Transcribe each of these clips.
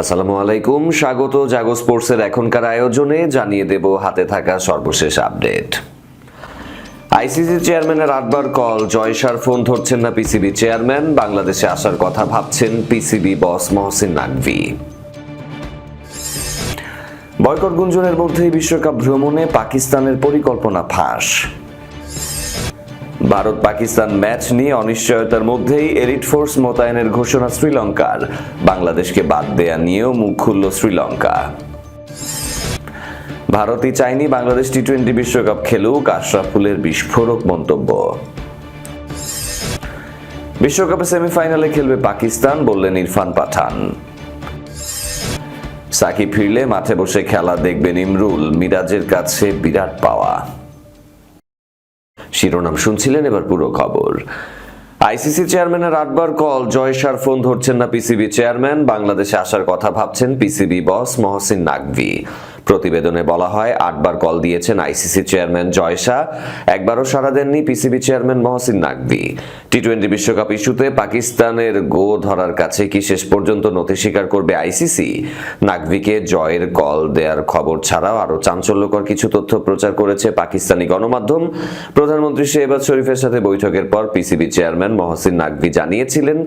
আসসালামু আলাইকুম। স্বাগত জাগো স্পোর্টসের এখনকার আয়োজনে। জানিয়ে দেব হাতে থাকা সর্বশেষ আপডেট। আইসিসি চেয়ারম্যানের আটবার কল। জয় জয়সার ফোন ধরছেন না পিসিবি চেয়ারম্যান। বাংলাদেশে আসার কথা ভাবছেন PCB boss Mohsin Naqvi. Boycott গুঞ্জনের মধ্যেই বিশ্বকাপ ভ্রমণে পাকিস্তানের পরিকল্পনা ফাঁস। ভারত পাকিস্তান ম্যাচ নিয়ে অনিশ্চয়তার মধ্যেই এলিট ফোর্স মোতায়েনের ঘোষণা শ্রীলঙ্কার। বাংলাদেশকে বাদ দেয়া নিয়েও মুখ খুলল শ্রীলঙ্কা। ভারতই চায়নি বাংলাদেশ টি টোয়েন্টি বিশ্বকাপ খেলুক, আশরাফুলের বিস্ফোরক মন্তব্য। বিশ্বকাপে সেমিফাইনালে খেলবে পাকিস্তান, বললেন ইরফান পাঠান। সাকিব ফিরলে মাঠে বসে খেলা দেখবেন ইমরুল, মিরাজের কাছে বিরাট পাওয়া। শিরোনাম শুনছিলেন এবার পুরো খবর। আইসিসি চেয়ারম্যানের আটবার কল, জয় সার ফোন ধরছেন না পিসিবি চেয়ারম্যান, বাংলাদেশে আসার কথা ভাবছেন পিসিবি বস মহসিন নাকভি। প্রতিবেদনে বলা হয়, আটবার কল দিয়েছেন আইসিসি চেয়ারম্যান জয় শাহ, একবারও সাড়া দেননি PCB chairman Mohsin Naqvi. T twenty বিশ্বকাপ ইস্যুতে পাকিস্তানের গো ধরার কাছে কি শেষ পর্যন্ত নথি স্বীকার করবে আইসিসি? নাকভিকে জয়ের কল দেওয়ার খবর ছাড়াও আরও চাঞ্চল্যকর কিছু তথ্য প্রচার করেছে পাকিস্তানি গণমাধ্যম। প্রধানমন্ত্রী শেহবাজ শরীফের সাথে বৈঠকের পর পিসিবি চেয়ারম্যান মহসিন নাকভি জানিয়েছিলেন,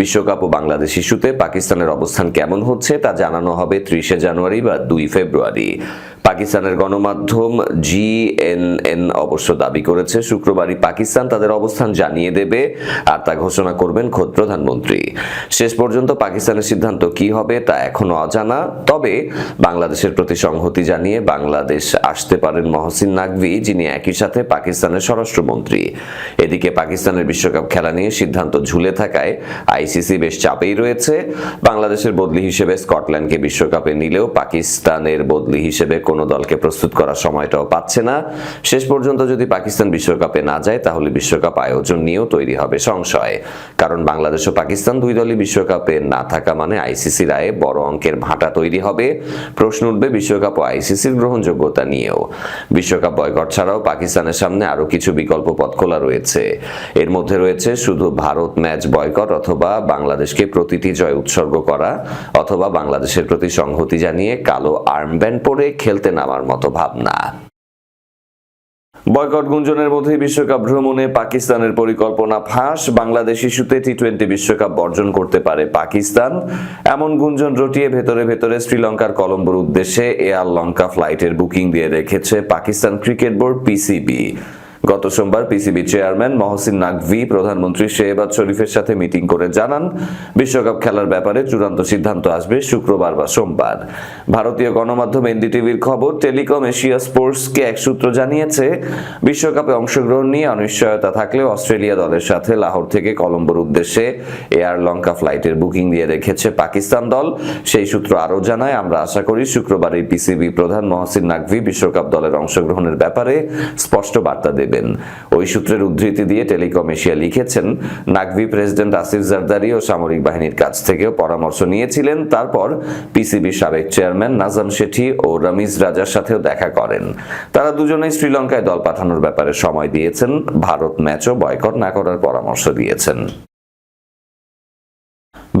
বিশ্বকাপ ও বাংলাদেশ ইস্যুতে পাকিস্তানের অবস্থান কেমন হচ্ছে তা জানানো হবে ত্রিশে জানুয়ারি বা দুই ফেব্রুয়ারি। be. পাকিস্তানের গণমাধ্যম জিএনএন অবশ্য দাবি করেছে, শুক্রবারই পাকিস্তান তাদের অবস্থান জানিয়ে দেবে আর তা ঘোষণা করবেন খোদ প্রধানমন্ত্রী। শেষ পর্যন্ত পাকিস্তানের সিদ্ধান্ত কি হবে তা এখনও অজানা, তবে বাংলাদেশের প্রতি সংহতি জানিয়ে বাংলাদেশ আসতে পারেন মহসিন নাকভি, যিনি একই সাথে পাকিস্তানের স্বরাষ্ট্রমন্ত্রী। এদিকে পাকিস্তানের বিশ্বকাপ খেলা নিয়ে সিদ্ধান্ত ঝুলে থাকায় আইসিসি বেশ চাপেই রয়েছে। বাংলাদেশের বদলি হিসেবে স্কটল্যান্ডকে বিশ্বকাপে নিলেও পাকিস্তানের বদলি হিসেবে কোনো দলকে প্রস্তুত করার সময়টাও পাচ্ছে না। শেষ পর্যন্ত যদি পাকিস্তান বিশ্বকাপে না যায়, তাহলে বিশ্বকাপ আয়োজন নিয়েও তৈরি হবে সংশয়। কারণ বাংলাদেশ ও পাকিস্তান দুই দলই বিশ্বকাপে না থাকা মানে আইসিসি রায়ে বড় অঙ্কের ভাটা তৈরি হবে। প্রশ্ন উঠবে বিশ্বকাপ ও আইসিসির গ্রহণযোগ্যতা নিয়েও। বিশ্বকাপ বয়কট ছাড়াও পাকিস্তানের সামনে আরও কিছু বিকল্প পথ খোলা রয়েছে। এর মধ্যে রয়েছে শুধু ভারত ম্যাচ বয়কট অথবা বাংলাদেশকে প্রতিটি জয় উৎসর্গ করা, অথবা বাংলাদেশের প্রতি সংহতি জানিয়ে কালো আর্মব্যান্ড পরে খেলতে নামার মতো ভাবনা। বয়কট গুঞ্জনের মধ্যে বিশ্বকাপ ভ্রমণে পাকিস্তানের পরিকল্পনা ফাঁস, বাংলাদেশ ইস্যুতে টি টোয়েন্টি বিশ্বকাপ বর্জন করতে পারে পাকিস্তান। এমন গুঞ্জন রটিয়ে ভেতরে ভেতরে শ্রীলঙ্কার কলম্বোর উদ্দেশ্যে এয়ার লঙ্কা ফ্লাইটের বুকিং দিয়ে রেখেছে পাকিস্তান ক্রিকেট বোর্ড পিসিবি গত সোমবার পিসিবি চেয়ারম্যান মহসিন নাকভি, প্রধানমন্ত্রী শেহবাজ শরীফের সাথে মিটিং করে জানান, বিশ্বকাপ খেলার ব্যাপারে চূড়ান্ত সিদ্ধান্ত আসবে শুক্রবার বা সোমবার। ভারতীয় গণমাধ্যম এনডিটিভির খবর, টেলিকম এশিয়া স্পোর্টসকে এক সূত্র জানিয়েছে, বিশ্বকাপে অংশগ্রহণ নিয়ে অনিশ্চয়তা থাকলেও অস্ট্রেলিয়া দলের সাথে লাহোর থেকে কলম্বোর উদ্দেশ্যে এয়ার লঙ্কা ফ্লাইটের বুকিং দিয়ে রেখেছে পাকিস্তান দল। সেই সূত্র আরও জানায়, আমরা আশা করি শুক্রবার এই পিসিবি প্রধান মহসিন নাকভি বিশ্বকাপ দলের অংশগ্রহণের ব্যাপারে স্পষ্ট বার্তা দেবেন ওই সূত্রের উদ্ধৃতি দিয়ে টেলিকম এশিয়া লিখেছেন নাকভি প্রেসিডেন্ট আসিফ জারদারি ও সামরিক বাহিনীর কাছ থেকেও পরামর্শ নিয়েছিলেন। তারপর পিসিবি সাবেক চেয়ারম্যান নাজাম শেঠি ও রমিজ রাজার সাথেও দেখা করেন। তারা দুজনেই শ্রীলঙ্কায় দল পাঠানোর ব্যাপারে সময় দিয়েছেন, ভারত ম্যাচও বয়কট না করার পরামর্শ দিয়েছেন।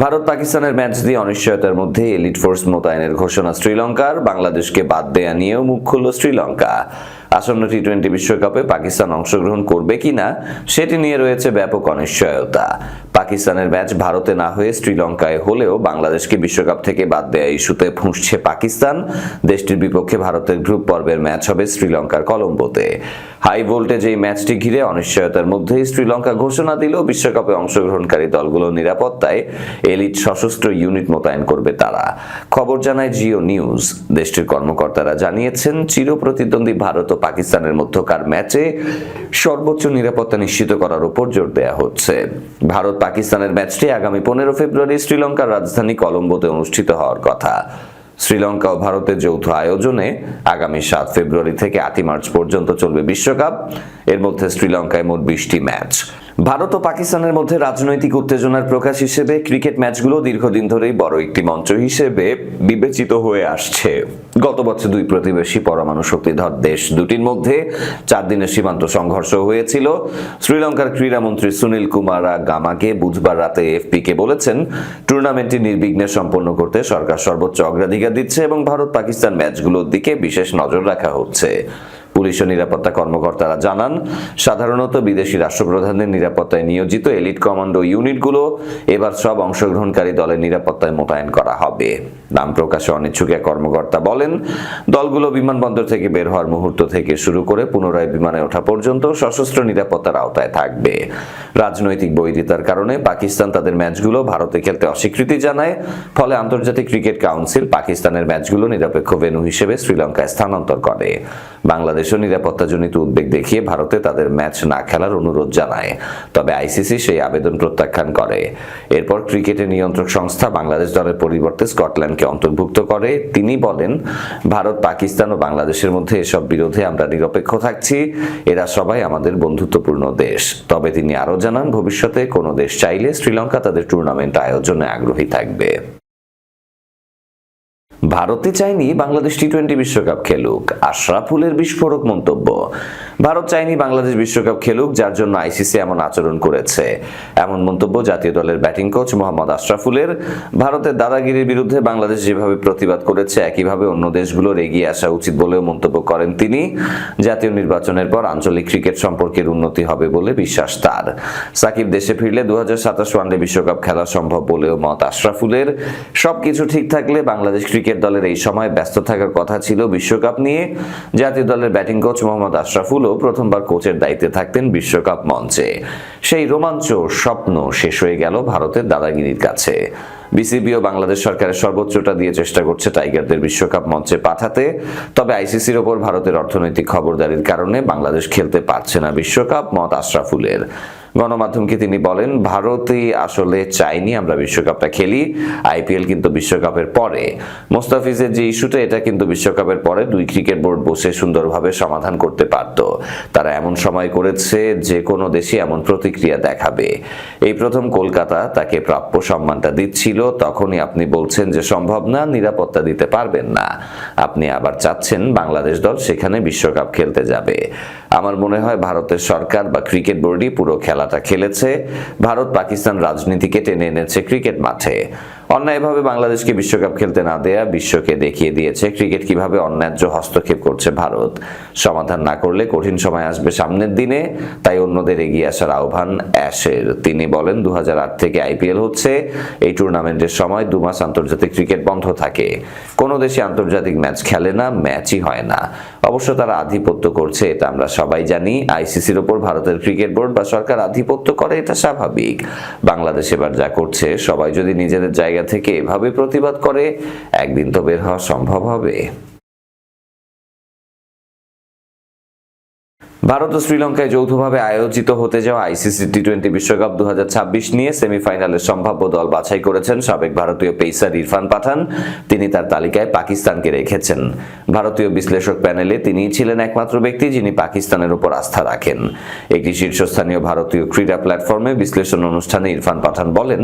ভারত পাকিস্তানের ম্যাচ দিয়ে অনিশ্চয়তার মধ্যে এলিট ফোর্স মোতায়েনের ঘোষণা শ্রীলঙ্কার। বাংলাদেশকে বাদ দেয়া নিয়েও মুখ খুলল শ্রীলঙ্কা। আসন্ন টি টোয়েন্টি বিশ্বকাপে পাকিস্তান অংশগ্রহণ করবে কিনা, সেটি নিয়ে রয়েছে ব্যাপক অনিশ্চয়তা। পাকিস্তানের ম্যাচ ভারতে না হয়ে শ্রীলঙ্কায় হলেও বাংলাদেশকে বিশ্বকাপ থেকে বাদ দেয়া ইস্যুতে ফুঁসছে পাকিস্তান। দেশটির বিপক্ষে ভারতের গ্রুপ পর্বের ম্যাচ হবে শ্রীলঙ্কার কলম্বোতে। হাই ভোল্টেজ এই ম্যাচটি ঘিরে অনিশ্চয়তার মধ্যেই শ্রীলঙ্কা ঘোষণা দিল, বিশ্বকাপে অংশগ্রহণকারী দলগুলোর নিরাপত্তায় এলিট সশস্ত্র ইউনিট মোতায়েন করবে তারা। খবর জানায় জিও নিউজ। দেশটির কর্মকর্তারা জানিয়েছেন, চিরপ্রতিদ্বন্দ্বী ভারত ও পাকিস্তানের মধ্যকার ম্যাচে সর্বোচ্চ নিরাপত্তা নিশ্চিত করার উপর জোর দেওয়া হচ্ছে। ভারত পাকিস্তানের ম্যাচটি আগামী পনেরো ফেব্রুয়ারি শ্রীলঙ্কার রাজধানী কলম্বোতে অনুষ্ঠিত হওয়ার কথা। শ্রীলঙ্কা ও ভারতের যৌথ আয়োজনে আগামী সাত ফেব্রুয়ারি থেকে আটই মার্চ পর্যন্ত চলবে বিশ্বকাপ। এর মধ্যে শ্রীলঙ্কায় মোট বিশটি ম্যাচ। ভারত ও পাকিস্তানের মধ্যে রাজনৈতিক উত্তেজনার প্রকাশ হিসেবে ক্রিকেট ম্যাচগুলো দীর্ঘদিন ধরেই বড় একটি মঞ্চ হিসেবে বিবেচিত হয়ে আসছে। গত বছর দুই প্রতিবেশী পরমাণু শক্তিধর দেশ দুটির মধ্যে চার দিনের সীমান্ত সংঘর্ষ হয়েছিল। শ্রীলঙ্কার ক্রীড়ামন্ত্রী সুনীল কুমারা গামাকে বুধবার রাতে এফপি কে বলেছেন, টুর্নামেন্টটি নির্বিঘ্নে সম্পন্ন করতে সরকার সর্বোচ্চ অগ্রাধিকার দিচ্ছে এবং ভারত পাকিস্তান ম্যাচগুলোর দিকে বিশেষ নজর রাখা হচ্ছে। পুলিশ ও নিরাপত্তা কর্মকর্তারা জানান, সাধারণত বিদেশি রাষ্ট্রপ্রধানের নিরাপত্তায় নিয়োজিত এলিট কমান্ডো ইউনিটগুলো এবার সব অংশগ্রহণকারী দলের নিরাপত্তায় মোতায়েন করা হবে। নাম প্রকাশে অনিচ্ছুক এক কর্মকর্তা বলেন, দলগুলো বিমানবন্দর থেকে বের হওয়ার মুহূর্ত থেকে শুরু করে পুনরায় বিমানে ওঠা পর্যন্ত সশস্ত্র নিরাপত্তার আওতায় থাকবে। রাজনৈতিক বৈরিতার কারণে পাকিস্তান তাদের ম্যাচগুলো ভারতে খেলতে অস্বীকৃতি জানায়, ফলে আন্তর্জাতিক ক্রিকেট কাউন্সিল পাকিস্তানের ম্যাচগুলো নিরপেক্ষ ভেন্যু হিসেবে শ্রীলঙ্কায় স্থানান্তর করে। বাংলাদেশও নিরাপত্তাজনিত উদ্বেগ দেখিয়ে ভারতে তাদের ম্যাচ না খেলার অনুরোধ জানায়। তবে আইসিসি সেই আবেদন প্রত্যাখ্যান করে। এরপর ক্রিকেটের নিয়ন্ত্রক সংস্থা বাংলাদেশ দলের পরিবর্তে স্কটল্যান্ডকে অন্তর্ভুক্ত করে। তিনি বলেন, ভারত, পাকিস্তান ও বাংলাদেশের মধ্যে এসব বিরোধে আমরা নিরপেক্ষ থাকছি। এরা সবাই আমাদের বন্ধুত্বপূর্ণ দেশ। তবে তিনি আরও জানান, ভবিষ্যতে কোনো দেশ চাইলে শ্রীলঙ্কা তাদের টুর্নামেন্ট আয়োজনে আগ্রহী থাকবে। ভারতে চাইনি বাংলাদেশ টি টোয়েন্টি বিশ্বকাপ খেলুক। আশরাফুলের বিস্ফোরক মন্তব্য। ভারত চায়নি বাংলাদেশ বিশ্বকাপ খেলুক, যার জন্য আইসিসি এমন আচরণ করেছে। এমন মন্তব্য জাতীয় দলের ব্যাটিং কোচ মোহাম্মদ আশরাফুলের। ভারতের দাদাগিরির বিরুদ্ধে বাংলাদেশ যেভাবে প্রতিবাদ করেছে, একইভাবে অন্য দেশগুলোর এগিয়ে আসা উচিত বলেও মন্তব্য করেন তিনি। জাতীয় নির্বাচনের পর আঞ্চলিক ক্রিকেট সম্পর্কের উন্নতি হবে বলে বিশ্বাস তার। সাকিব দেশে ফিরলে দু হাজার সাতাশ ওয়ানডে বিশ্বকাপ খেলা সম্ভব বলেও মত আশরাফুলের। সবকিছু ঠিক থাকলে বাংলাদেশ ক্রিকেট দলের এই সময় ব্যস্ত থাকার কথা ছিল বিশ্বকাপ নিয়ে। জাতীয় দলের ব্যাটিং কোচ মোহাম্মদ আশরাফুলও প্রথমবার কোচের দায়িত্বে থাকতেন বিশ্বকাপ মঞ্চে। সেই রোমাঞ্চ স্বপ্ন শেষ হয়ে গেল ভারতের দাদাগিরির কাছে। বিসিবি ও বাংলাদেশ সরকারের সর্বোচ্চটা দিয়ে চেষ্টা করছে টাইগারদের বিশ্বকাপ মঞ্চে পাঠাতে। তবে আইসিসির ওপর ভারতের অর্থনৈতিক খবরদারির কারণে বাংলাদেশ খেলতে পারছে না বিশ্বকাপ মত আশরাফুলের। গণমাধ্যমকে তিনি বলেন, ভারতই আসলে চাইনি আমরা বিশ্বকাপটা খেলি, আইপিএল কিন্তু বিশ্বকাপের পরে। মোস্তাফিজের যে ইস্যুটা, এটা কিন্তু বিশ্বকাপের পরে দুই ক্রিকেট বোর্ড বসে সুন্দরভাবে সমাধান করতে পারত। তারা এমন সময় করেছে, যে কোনো দেশে এমন প্রতিক্রিয়া দেখাবে। এই প্রথম কলকাতা তাকে প্রাপ্য সম্মানটা দিচ্ছিল, তখনই আপনি বলছেন যে সম্ভব না, নিরাপত্তা দিতে পারবেন না। আপনি আবার চাচ্ছেন বাংলাদেশ দল সেখানে বিশ্বকাপ খেলতে যাবে। আমার মনে হয় ভারতের সরকার বা ক্রিকেট বোর্ডই পুরো খেলাটা খেলেছে। ভারত পাকিস্তান রাজনীতিকে টেনে এনেছে ক্রিকেট মাঠে। অন্যায়ভাবে বাংলাদেশকে বিশ্বকাপ খেলতে না দেয়া বিশ্বকে দেখিয়ে দিয়েছে। ক্রিকেট কীভাবে অন্যায্য হস্তক্ষেপ করছে ভারত? সমাধান না করলে কঠিন সময় আসবে সামনের দিনে, তাই অন্যদের এগিয়ে আসার আহ্বান অ্যাশের। তিনি বলেন দু হাজার আট থেকে আইপিএল হচ্ছে এই টুর্নামেন্টের সময় দু মাস আন্তর্জাতিক ক্রিকেট বন্ধ থাকে। কোনো দেশে আন্তর্জাতিক ম্যাচ খেলে না, ম্যাচই হয় না। অবশ্য তারা আধিপত্য করছে, এটা আমরা সবাই জানি। আইসিসির ওপর ভারতের ক্রিকেট বোর্ড বা সরকার আধিপত্য করে, এটা স্বাভাবিক। বাংলাদেশ এবার যা করছে, সবাই যদি নিজেদের জায়গা থেকে এভাবে প্রতিবাদ করে একদিন তো বের হওয়া সম্ভব হবে। ভারত ও শ্রীলঙ্কায় যৌথভাবে আয়োজিত হতে যাওয়া আইসিসি টি টোয়েন্টি বিশ্বকাপ দু হাজার ছাব্বিশ নিয়ে সেমিফাইনালের সম্ভাব্য দল বাছাই করেছেন সাবেক ভারতীয় পেসার ইরফান পাঠান। তিনি তার তালিকায় পাকিস্তানকে রেখেছেন। ভারতীয় বিশ্লেষক প্যানেলে তিনিই ছিলেন একমাত্র ব্যক্তি যিনি পাকিস্তানের উপর আস্থা রাখেন। একটি শীর্ষস্থানীয় ভারতীয় ক্রীড়া প্ল্যাটফর্মে বিশ্লেষণ অনুষ্ঠানে ইরফান পাঠান বলেন,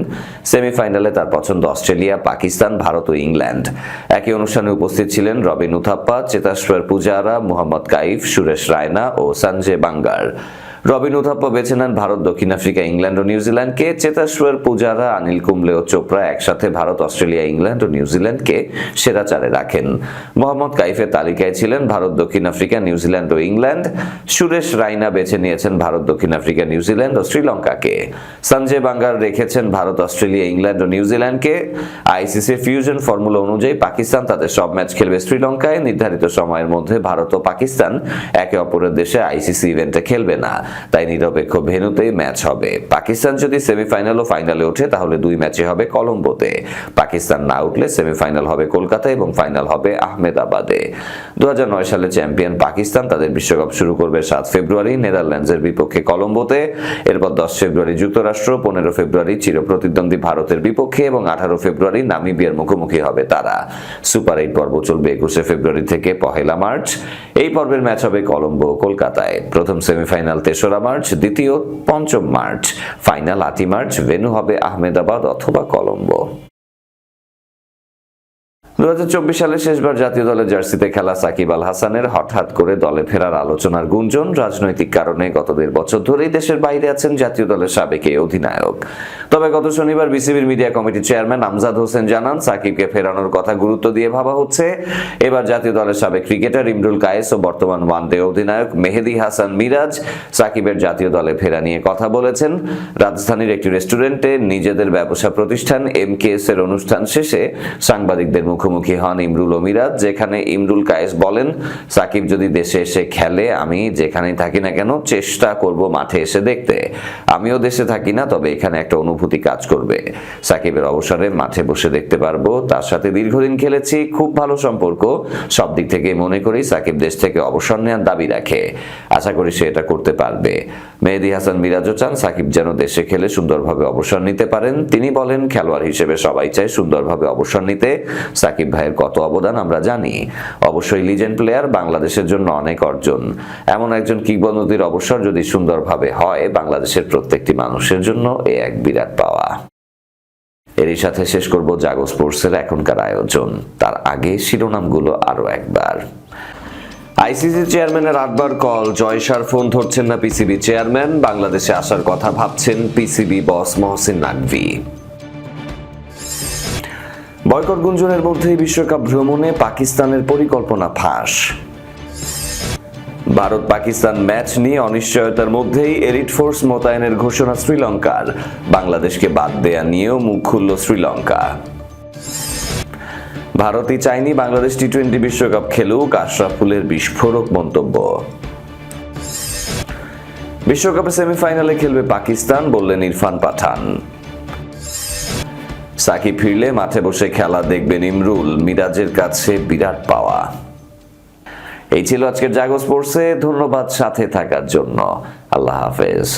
সেমিফাইনালে তার পছন্দ অস্ট্রেলিয়া, পাকিস্তান, ভারত ও ইংল্যান্ড। একই অনুষ্ঠানে উপস্থিত ছিলেন রবিন উথাপ্পা চেতাশ্বর পূজারা, মোহাম্মদ কাইফ, সুরেশ রায়না ও সঞ্জয় বাঙ্গার রবিন উথাপ্পা বেছে নেন ভারত, দক্ষিণ আফ্রিকা, ইংল্যান্ড ও নিউজিল্যান্ডকে চেতাশ্বর পূজারা অনিল কুম্বলে ও চোপড়া একসাথে ভারত, অস্ট্রেলিয়া, ইংল্যান্ড ও নিউজিল্যান্ডকে সেরা চারে রাখেন। মোহাম্মদ কাইফের তালিকায় ছিলেন ভারত, দক্ষিণ আফ্রিকা নিউজিল্যান্ড ও ইংল্যান্ড। সুরেশ রাইনা বেছে নিয়েছেন ভারত, দক্ষিণ আফ্রিকা নিউজিল্যান্ড ও শ্রীলঙ্কাকে। সঞ্জয় বাঙ্গার রেখেছেন ভারত, অস্ট্রেলিয়া, ইংল্যান্ড ও নিউজিল্যান্ডকে আইসিসি ফিউশন ফর্মুলা অনুযায়ী পাকিস্তান তাদের সব ম্যাচ খেলবে শ্রীলঙ্কায়। নির্ধারিত সময়ের মধ্যে ভারত ও পাকিস্তান একে অপরের দেশে আইসিসি ইভেন্টে খেলবে না। তাই নিরপেক্ষ ভেন্যুতেই ম্যাচ হবে। পাকিস্তান যদি সেমিফাইনাল ও ফাইনালে ওঠে, তাহলে দুই ম্যাচে হবে কলম্বোতে। পাকিস্তান না উঠলে সেমিফাইনাল হবে কলকাতা এবং ফাইনাল হবে আহমেদাবাদে। দু সালে চ্যাম্পিয়ন পাকিস্তান তাদের বিশ্বকাপ শুরু করবে সাত ফেব্রুয়ারি। নেদারল্যান্ডসের বিপক্ষে কলম্বোতে। এরপর দশ ফেব্রুয়ারি যুক্তরাষ্ট্র, পনেরো ফেব্রুয়ারি চিরপ্রতিদ্বন্দ্বী ভারতের বিপক্ষে এবং আঠারো ফেব্রুয়ারি নামিবিয়ার মুখোমুখি হবে তারা। সুপার এইট পর্ব চলবে একুশে ফেব্রুয়ারি থেকে পহেলা মার্চ। এই পর্বের ম্যাচ হবে কলম্বো কলকাতায়। প্রথম সেমিফাইনাল মার্চ দ্বিতীয় পঞ্চম মার্চ ফাইনাল আটই মার্চ ভেনু হবে আহমেদাবাদ অথবা কলম্বো। দু হাজার চব্বিশ সালে শেষবার জাতীয় দলের জার্সিতে খেলা সাকিব আল হাসানের হঠাৎ করে দলে ফেরার আলোচনার গুঞ্জন রাজনৈতিক কারণে গত দেড় বছর ধরেই দেশের বাইরে আছেন জাতীয় দলের সাবেক অধিনায়ক। তবে গত শনিবার বিসিবির মিডিয়া কমিটির চেয়ারম্যান আমজাদ হোসেন জানান, সাকিবকে ফেরানোর কথা গুরুত্ব দিয়ে ভাবা হচ্ছে। এবার জাতীয় দলের সাবেক ক্রিকেটার ইমরুল কায়েস ও বর্তমান ওয়ানডে অধিনায়ক মেহেদি হাসান মিরাজ সাকিবের জাতীয় দলে ফেরা নিয়ে কথা বলেছেন। রাজধানীর একটি রেস্টুরেন্টে নিজেদের ব্যবসা প্রতিষ্ঠান এম এর অনুষ্ঠান শেষে সাংবাদিকদের মুখোমুখি হন ইমরুল ও মিরাজ যেখানে ইমরুল কায়েস বলেন, সাকিব যদি দেশে এসে খেলে, আমি যেখানেই থাকি না কেন, চেষ্টা করব মাঠে এসে দেখতে। আমিও দেশে থাকি না, তবে এখানে একটা অনুভূতি কাজ করবে। সাকিবের অবসরে মাঠে বসে দেখতে পারব। তার সাথে দীর্ঘদিন খেলেছি, খুব ভালো সম্পর্ক। সব দিক থেকে মনে করি সাকিব দেশ থেকে অবসর নেওয়ার দাবি রাখে। আশা করি সে এটা করতে পারবে। মেহেদি হাসান মিরাজও চান সাকিব যেন দেশে খেলে সুন্দরভাবে অবসর নিতে পারেন। তিনি বলেন, খেলোয়াড় হিসেবে সবাই চায় সুন্দরভাবে অবসর নিতে। সাকিব ভাইয়ের কত অবদান আমরা জানি। অবশ্যই লিজেন্ড প্লেয়ার বাংলাদেশের জন্য অনেক অর্জন। এমন একজন কিংবদন্তির অবসর যদি সুন্দরভাবে হয়, বাংলাদেশের প্রত্যেকটি মানুষের জন্য এ এক বিরাট পাওয়া। এরই সাথে শেষ করব জাগো স্পোর্টসের এখনকার আয়োজন। তার আগে শিরোনামগুলো আরও একবার। আইসিসি চেয়ারম্যানের আটবার কল। জয় জয়সার ফোন ধরছেন না পিসিবি চেয়ারম্যান। বাংলাদেশে আসার কথা ভাবছেন PCB boss Mohsin Naqvi. Boycott গুঞ্জনের মধ্যেই বিশ্বকাপ ভ্রমণে পাকিস্তানের পরিকল্পনা ফাঁস। ভারত পাকিস্তান ম্যাচ নিয়ে অনিশ্চয়তার মধ্যেই এলিট ফোর্স মোতায়েনের ঘোষণা শ্রীলঙ্কার। বাংলাদেশকে বাদ দেয়া নিয়েও মুখ খুলল শ্রীলঙ্কা। ভারতই চায়নি বাংলাদেশ টি টোয়েন্টি বিশ্বকাপ খেলুক, আশরাফুলের বিস্ফোরক মন্তব্য। বিশ্বকাপে সেমিফাইনালে খেলবে পাকিস্তান, বললেন ইরফান পাঠান। সাকিব ফিরলে মাঠে বসে খেলা দেখবেন ইমরুল মিরাজের কাছে বিরাট পাওয়া। এই ছিল আজকের জাগো স্পোর্টসে, ধন্যবাদ সাথে থাকার জন্য। আল্লাহ হাফেজ।